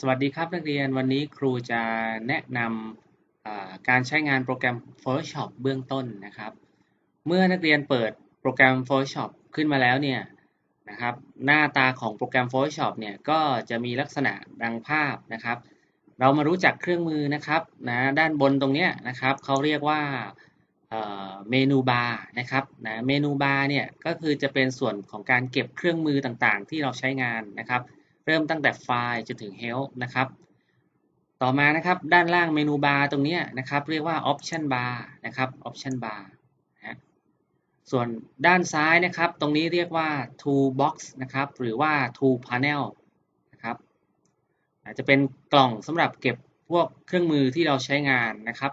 สวัสดีครับนักเรียนวันนี้ครูจะแนะนำการใช้งานโปรแกรม Photoshop เบื้องต้นนะครับ เมื่อนักเรียนเปิดโปรแกรม Photoshop ขึ้นมาแล้วเนี่ยนะครับหน้าตาของโปรแกรม Photoshop เนี่ยก็จะมีลักษณะดังภาพนะครับ เรามารู้จักเครื่องมือนะครับนะด้านบนตรงเนี้ยนะครับเขาเรียกว่าเมนูบาร์นะครับนะเมนูบาร์เนี่ยก็คือจะเป็นส่วนของการเก็บเครื่องมือต่างๆ ที่เราใช้งานนะครับ เริ่มตั้งแต่ไฟล์จนถึง Help นะครับ ต่อมานะครับด้านล่างเมนูบาร์ตรงนี้นะครับ เรียกว่า Option Bar นะครับ Option Bar นะส่วนด้านซ้ายนะครับ ตรงนี้เรียกว่า Toolbox นะครับ หรือว่า Tool Panel นะครับอาจจะเป็นกล่องสำหรับเก็บพวกเครื่องมือที่เราใช้งานนะครับ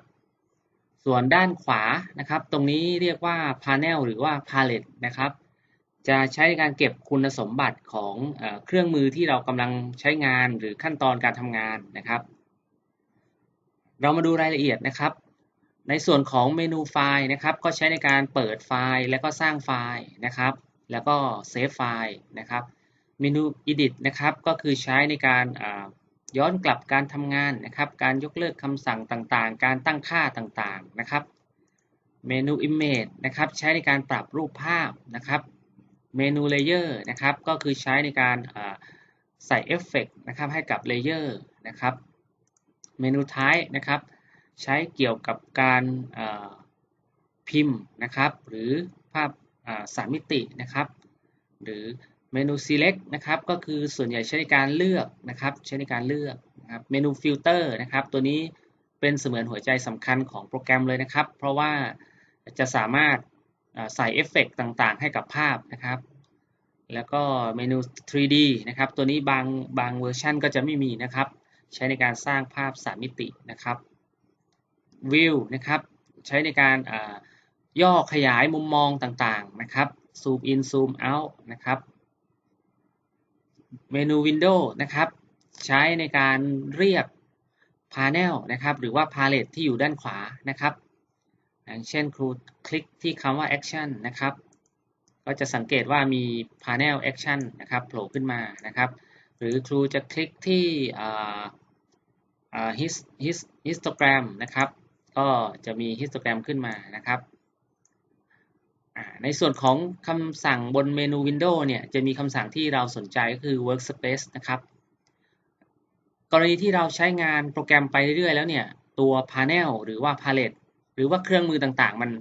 ส่วนด้านขวานะครับ ตรงนี้เรียกว่า Panel หรือว่า Palette นะครับ จะใช้ในการเก็บคุณสมบัติของเอเครื่องมือที่เรากำลังใช้งานหรือขั้นตอนการทำงานนะครับ เรามาดูรายละเอียดนะครับ ในส่วนของเมนูไฟล์นะครับ ก็ใช้ในการเปิดไฟล์ แล้วก็สร้างไฟล์นะครับ แล้วก็เซฟไฟล์นะครับเมนู edit นะครับก็คือใช้ในการย้อนกลับการทำงานนะครับ การยกเลิกคำสั่งต่างๆ การตั้งค่าต่างๆนะครับ เมนู image นะครับ ใช้ในการปรับรูปภาพนะครับ เมนูเลเยอร์นะครับก็คือใช้ในการใส่เอฟเฟกนะครับให้กับเลเยอร์นะครับเมนูท้ายนะครับใช้เกี่ยวกับการพิมพ์นะครับหรือภาพสามมิตินะครับ หรือเมนู select นะครับก็คือส่วนใหญ่ใช้ในการเลือกนะครับใช้ในการเลือกนะครับเมนู filter นะครับตัวนี้เป็นเสมือนหัวใจสำคัญของโปรแกรมเลยนะครับ เพราะว่าจะสามารถ ใส่เอฟเฟกต่างๆ ให้กับภาพนะครับ แล้วก็เมนู 3D นะครับ ตัวนี้บางบางเวอร์ชันก็จะไม่มีนะครับ ใช้ในการสร้างภาพสามมิตินะครับ View นะครับ ใช้ในการย่อขยายมุมมองต่างๆ นะครับ Zoom in Zoom out นะครับ เมนู Window นะครับ ใช้ในการเรียก Panel นะครับ หรือว่า Palette ที่อยู่ด้านขวานะครับ อย่างเช่นครูคลิกที่คำว่า action นะครับ ก็จะสังเกตว่ามี panel action นะครับโผล่ขึ้นมานะครับ หรือครูจะคลิกที่ his his histogram นะครับ ก็จะมี histogram ขึ้นมานะครับ ในส่วนของคำสั่งบนเมนู Windows เนี่ยจะมีคำสั่งที่เราสนใจก็คือ workspace นะครับ กรณีที่เราใช้งานโปรแกรมไปเรื่อยๆแล้วเนี่ย ตัว panel หรือว่า palette หรือว่าเครื่องมือต่างๆ มัน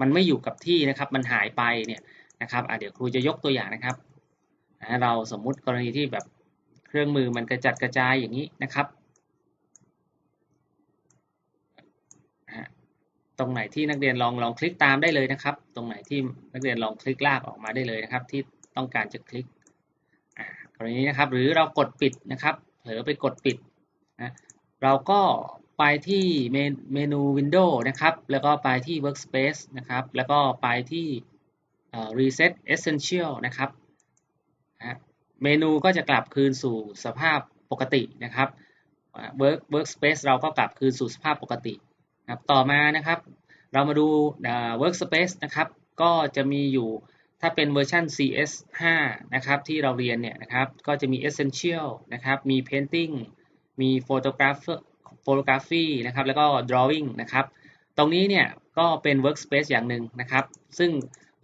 มันไม่อยู่กับที่นะครับ มันหายไปเนี่ยนะครับเดี๋ยวครูจะยกตัวอย่างนะครับเราสมมุติกรณีที่แบบเครื่องมือมันกระจัดกระจายอย่างนี้นะครับตรงไหนที่นักเรียนลองลองคลิกตามได้เลยนะครับ ตรงไหนที่นักเรียนลองคลิกลากออกมาได้เลยนะครับ ที่ต้องการจะคลิกกรณีนี้นะครับ หรือเรากดปิดนะครับ เผลอไปกดปิดนะเราก็ ไปที่เมนู Windows นะครับ แล้วก็ไปที่ Workspace นะครับ แล้วก็ไปที่ Reset Essential นะครับเมนูก็จะกลับคืนสู่สภาพปกตินะครับ Work Workspace เราก็กลับคืนสู่สภาพปกติครับต่อมานะครับ เรามาดู Workspace นะครับ ก็จะมีอยู่ถ้าเป็นเวอร์ชัน CS 5นะครับ ที่เราเรียนเนี่ยนะครับ ก็จะมี Essential นะครับ มี Painting มี Photographer photography นะครับแล้วก็ drawing นะครับตรงนี้เนี่ยก็เป็น workspace อย่างหนึ่งนะครับ ซึ่ง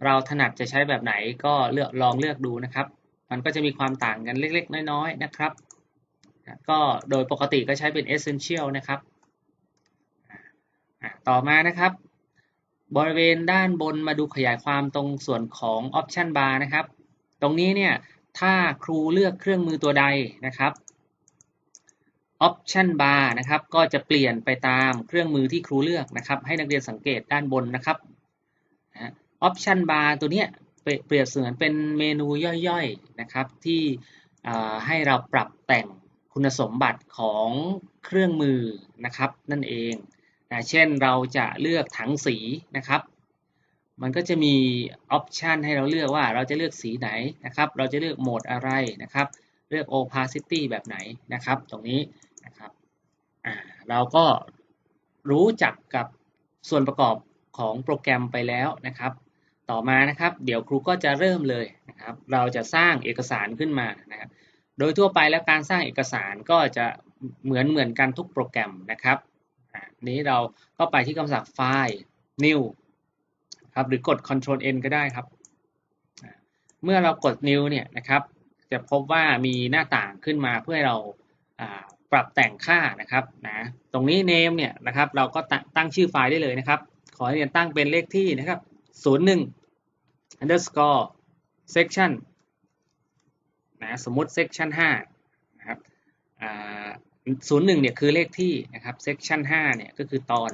เราถนัดจะใช้แบบไหนก็เลือกลองเลือกดูนะครับ มันก็จะมีความต่างกันเล็กๆ น้อยๆนะครับ ก็โดยปกติก็ใช้เป็น essential นะครับต่อมานะครับ บริเวณด้านบนมาดูขยายความตรงส่วนของ option bar นะครับ ตรงนี้เนี่ยถ้าครูเลือกเครื่องมือตัวใดนะครับ Option Bar นะครับ ก็จะเปลี่ยนไปตามเครื่องมือที่ครูเลือกนะครับ ให้นักเรียนสังเกตด้านบนนะครับ Option Bar ตัวนี้เปรียบเสมือนเป็นเมนูย่อยๆนะครับที่ให้เราปรับแต่งคุณสมบัติของเครื่องมือนะครับนั่นเองนะเช่นเราจะเลือกถังสีนะครับ มันก็จะมีออปชันให้เราเลือกว่าเราจะเลือกสีไหนนะครับ เราจะเลือกโหมดอะไรนะครับ เลือก opacity แบบไหนนะครับ ตรงนี้ นะครับเราก็รู้จักกับส่วนประกอบของโปรแกรมไปแล้วนะครับ ต่อมานะครับ เดี๋ยวครูก็จะเริ่มเลยนะครับ เราจะสร้างเอกสารขึ้นมานะครับ โดยทั่วไปแล้วการสร้างเอกสารก็จะเหมือนเหมือนกันทุกโปรแกรมนะครับนี้เราก็ไปที่คำสั่งไฟล์ new ครับหรือกด Ctrl N ก็ได้ครับ เมื่อเรากด new เนี่ยนะครับ จะพบว่ามีหน้าต่างขึ้นมาเพื่อให้เรา ปรับแต่งค่านะครับนะตรงนี้ name เนี่ยนะครับเราก็ตั้งชื่อไฟล์ได้เลยนะครับ ขอให้เรียนตั้งเป็นเลขที่นะครับ 01 underscore section นะสมมติ section 5นะครับศูนย์หนึ่งเนี่ยคือเลขที่นะครับ section 5เนี่ยก็คือตอน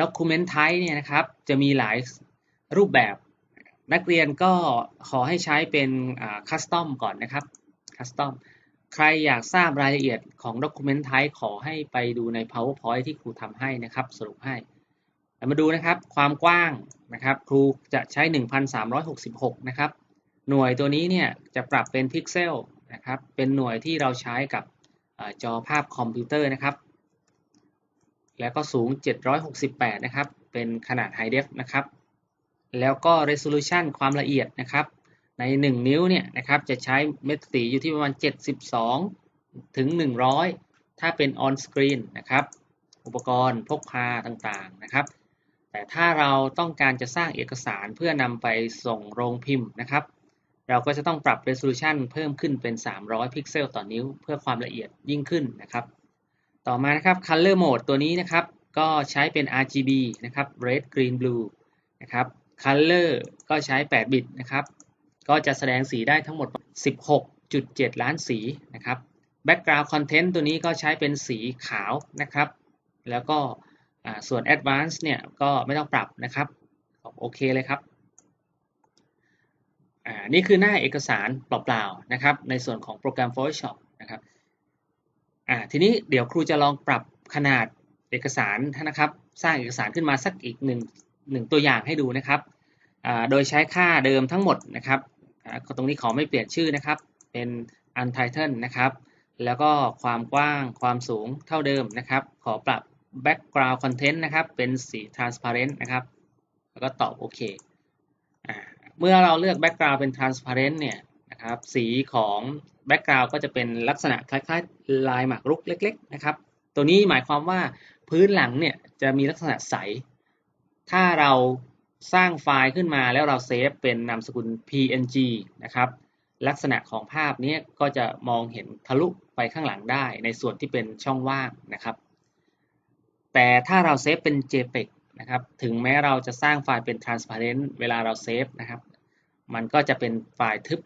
document type เนี่ยนะครับจะมีหลายรูปแบบ นักเรียนก็ขอให้ใช้เป็น custom ก่อนนะครับ custom ใครอยากทราบรายละเอียดของ document type ขอให้ไปดูใน powerpoint ที่ครูทำให้นะครับ สรุปให้มาดูนะครับความกว้างนะครับ ครูจะใช้ 1366 นะครับ หน่วยตัวนี้เนี่ยจะปรับเป็นพิกเซลนะครับ เป็นหน่วยที่เราใช้กับจอภาพคอมพิวเตอร์นะครับ แล้วก็สูง 768 นะครับ เป็นขนาด High Def นะครับ แล้วก็ Resolution ความละเอียดนะครับ ใน 1 นิ้วเนี่ยนะครับจะใช้เม็ดสีอยู่ที่ประมาณ 72 ถึง 100 ถ้าเป็น On Screen นะครับอุปกรณ์พกพาต่างๆนะครับ แต่ถ้าเราต้องการจะสร้างเอกสารเพื่อนำไปส่งโรงพิมพ์นะครับ เราก็จะต้องปรับ resolution เพิ่มขึ้นเป็น 300 พิกเซลต่อนิ้ว เพื่อความละเอียดยิ่งขึ้นนะครับ ต่อมานะครับ color mode ตัวนี้นะครับ ก็ใช้เป็น RGB นะครับ red green blue นะครับ color ก็ใช้ 8 บิตนะครับ ก็จะแสดงสีได้ทั้งหมด 16.7 ล้านสีนะครับ background content ตัวนี้ก็ใช้เป็นสีขาวนะครับ แล้วก็ส่วน advanced เนี่ยก็ไม่ต้องปรับนะครับโอเคเลยครับอ่านี่คือหน้าเอกสารเปล่าๆนะครับ ในส่วนของโปรแกรม Photoshop นะครับอ่าทีนี้เดี๋ยวครูจะลองปรับขนาดเอกสารนะครับ สร้างเอกสารขึ้นมาสักอีกหนึ่งหนึ่งตัวอย่างให้ดูนะครับอ่าโดยใช้ค่าเดิมทั้งหมดนะครับ อ่าตรงนี้ขอไม่เปลี่ยนชื่อนะครับ เป็น untitled นะครับ แล้วก็ความกว้างความสูงเท่าเดิมนะครับ ขอปรับ background content นะครับ เป็นสี transparent นะครับ แล้วก็ตอบโอเคอเมื่อเราเลือก background เป็น transparent เนี่ยนะครับ สีของ background ก็จะเป็นลักษณะคล้ายๆ ลายหมากรุกเล็ก ๆ นะครับ ตัวนี้หมายความว่าพื้นหลังเนี่ยจะมีลักษณะใส ถ้าเรา สร้างไฟล์ขึ้นมาแล้วเราเซฟเป็นนามสกุล png นะครับ ลักษณะของภาพนี้ก็จะมองเห็นทะลุไปข้างหลังได้ในส่วนที่เป็นช่องว่างนะครับ แต่ถ้าเราเซฟเป็น jpeg นะครับ ถึงแม้เราจะสร้างไฟล์เป็น transparent เวลาเราเซฟนะครับ มันก็จะเป็นไฟล์ทึบ